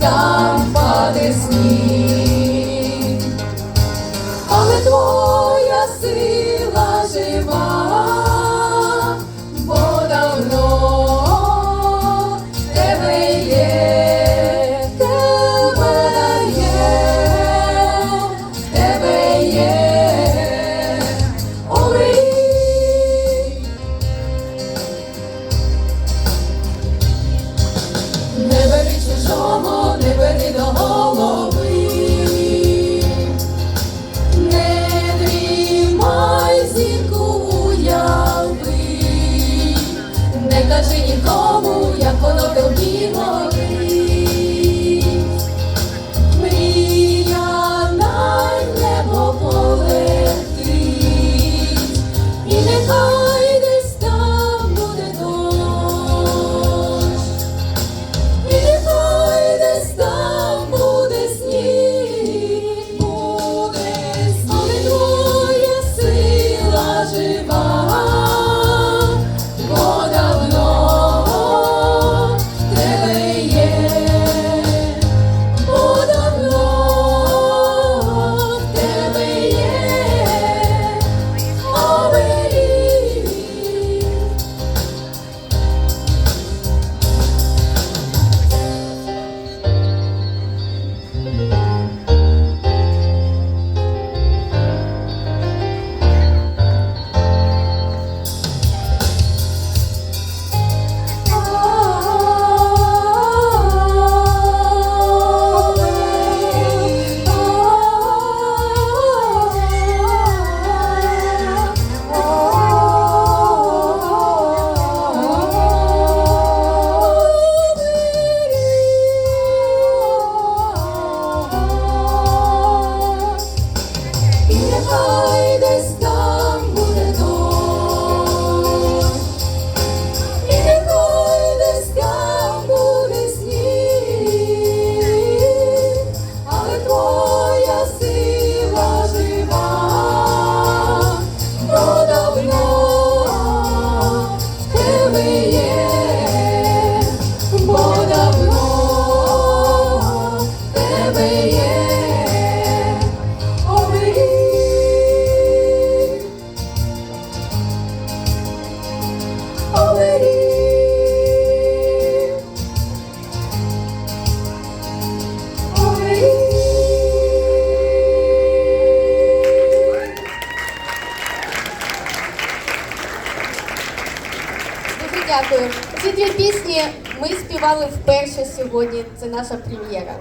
там паде але твого. дякую. Ці дві пісні ми співали вперше сьогодні. Це наша прем'єра.